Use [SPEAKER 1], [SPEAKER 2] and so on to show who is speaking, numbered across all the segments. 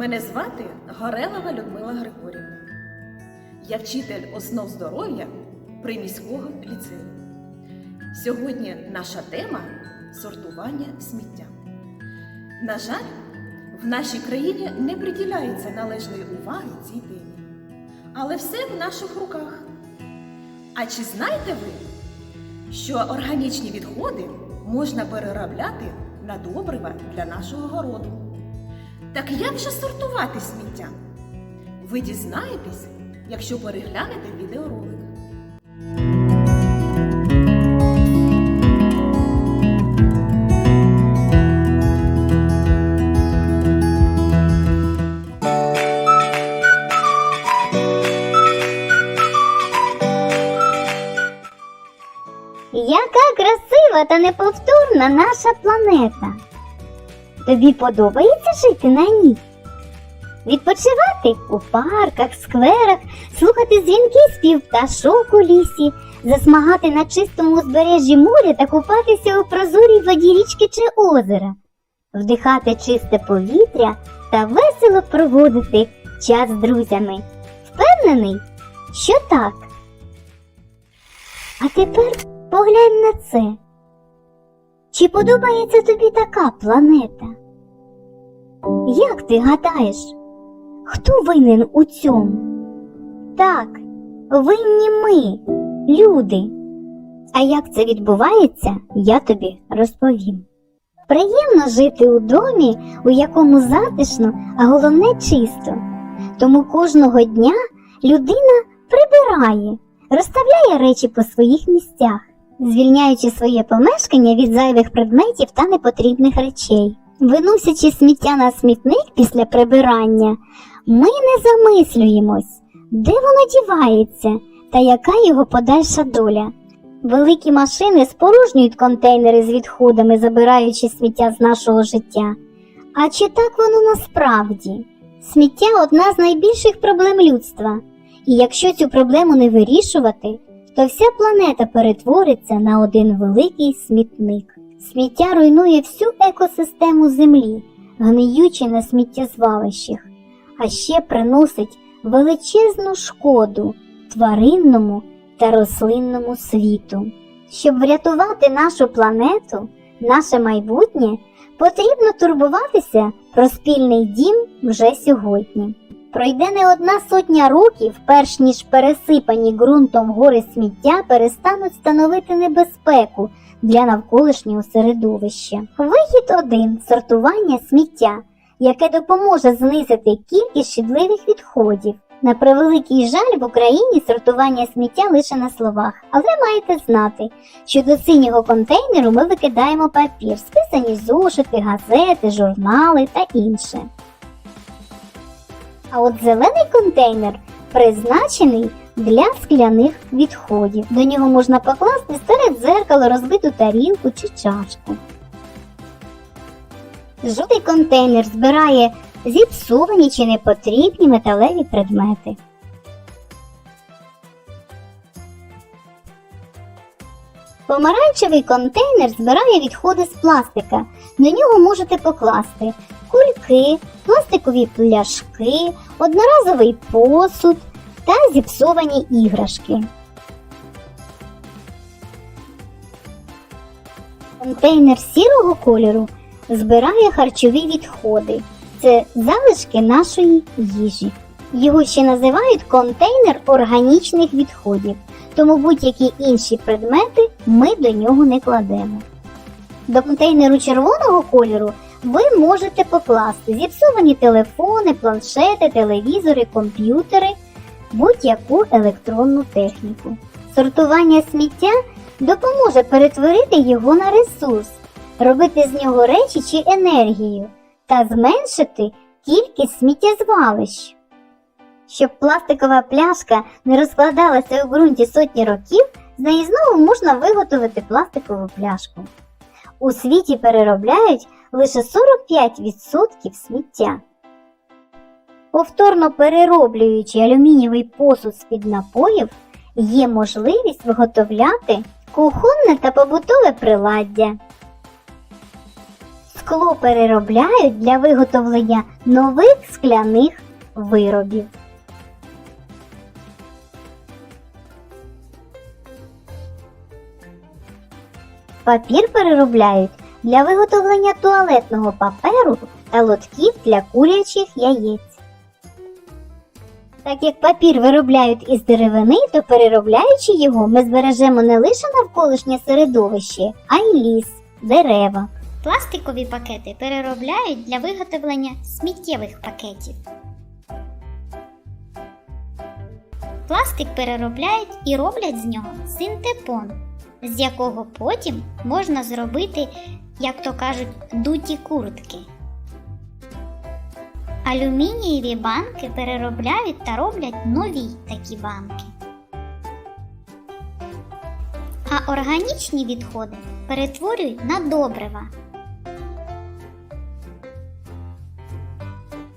[SPEAKER 1] Мене звати Горелова Людмила Григорівна. Я вчитель основ здоров'я приміського ліцею. Сьогодні наша тема сортування сміття. На жаль, в нашій країні не приділяється належної уваги цій темі. Але все в наших руках. А чи знаєте ви, що органічні відходи можна переробляти на добрива для нашого городу? Так як же сортувати сміття? Ви дізнаєтесь, якщо переглянете відеоролик.
[SPEAKER 2] Яка красива та неповторна наша планета. Тобі подобається жити на ній? Відпочивати у парках, скверах, слухати дзвінки спів пташок у лісі, засмагати на чистому узбережжі моря та купатися у прозорій воді річки чи озера, вдихати чисте повітря та весело проводити час з друзями. Впевнений, що так. А тепер поглянь на це. Чи подобається тобі така планета? Як ти гадаєш, хто винен у цьому? Так, винні ми, люди. А як це відбувається, я тобі розповім. Приємно жити у домі, у якому затишно, а головне чисто. Тому кожного дня людина прибирає, розставляє речі по своїх місцях, звільняючи своє помешкання від зайвих предметів та непотрібних речей. Виносячи сміття на смітник після прибирання, ми не замислюємось, де воно дівається та яка його подальша доля. Великі машини спорожнюють контейнери з відходами, забираючи сміття з нашого життя. А чи так воно насправді? Сміття одна з найбільших проблем людства. І якщо цю проблему не вирішувати, то вся планета перетвориться на один великий смітник. Сміття руйнує всю екосистему Землі, гниючи на сміттєзвалищах, а ще приносить величезну шкоду тваринному та рослинному світу. Щоб врятувати нашу планету, наше майбутнє, потрібно турбуватися про спільний дім вже сьогодні. Пройде не одна сотня років, перш ніж пересипані ґрунтом гори сміття перестануть становити небезпеку для навколишнього середовища. Вихід один сортування сміття, яке допоможе знизити кількість шкідливих відходів. На превеликий жаль, в Україні сортування сміття лише на словах, але маєте знати, що до синього контейнеру ми викидаємо папір, списані зошити, газети, журнали та інше. А от зелений контейнер призначений для скляних відходів. До нього можна покласти старе дзеркало, розбиту тарілку чи чашку. Жовтий контейнер збирає зіпсовані чи непотрібні металеві предмети. Помаранчевий контейнер збирає відходи з пластика. До нього можете покласти кульки, пластикові пляшки, одноразовий посуд та зіпсовані іграшки. Контейнер сірого кольору збирає харчові відходи. Це залишки нашої їжі. Його ще називають контейнер органічних відходів, тому будь-які інші предмети ми до нього не кладемо. До контейнеру червоного кольору ви можете покласти зіпсовані телефони, планшети, телевізори, комп'ютери, будь-яку електронну техніку. Сортування сміття допоможе перетворити його на ресурс, робити з нього речі чи енергію та зменшити кількість сміттєзвалищ. Щоб пластикова пляшка не розкладалася у ґрунті сотні років, з неї знову можна виготовити пластикову пляшку. У світі переробляють лише 45% сміття. Повторно перероблюючи алюмінієвий посуд з-під напоїв, є можливість виготовляти кухонне та побутове приладдя. Скло переробляють для виготовлення нових скляних виробів. Папір переробляють для виготовлення туалетного паперу та лотків для курячих яєць. Так як папір виробляють із деревини, то переробляючи його, ми збережемо не лише навколишнє середовище, а й ліс, дерева.
[SPEAKER 3] Пластикові пакети переробляють для виготовлення сміттєвих пакетів. Пластик переробляють і роблять з нього синтепон, з якого потім можна зробити, як то кажуть, дуті куртки. Алюмінієві банки переробляють та роблять нові такі банки. А органічні відходи перетворюють на добрива.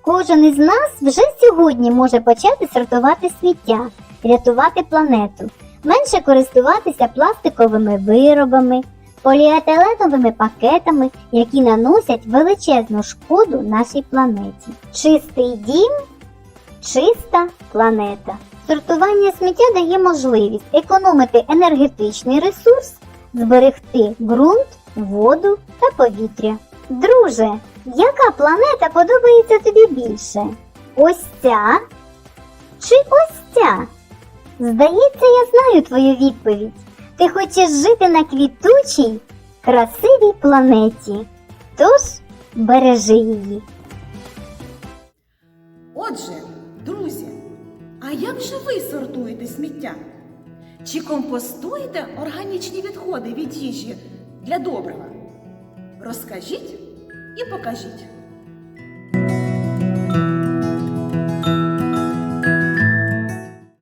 [SPEAKER 2] Кожен із нас вже сьогодні може почати сортувати сміття, рятувати планету, менше користуватися пластиковими виробами, поліетиленовими пакетами, які наносять величезну шкоду нашій планеті. Чистий дім, чиста планета. Сортування сміття дає можливість економити енергетичний ресурс, зберегти ґрунт, воду та повітря. Друже, яка планета подобається тобі більше? Ось ця чи ось ця? Здається, я знаю твою відповідь. Ти хочеш жити на квітучій, красивій планеті. Тож бережи її.
[SPEAKER 1] Отже, друзі, а як же ви сортуєте сміття? Чи компостуєте органічні відходи від їжі для добрива? Розкажіть і покажіть.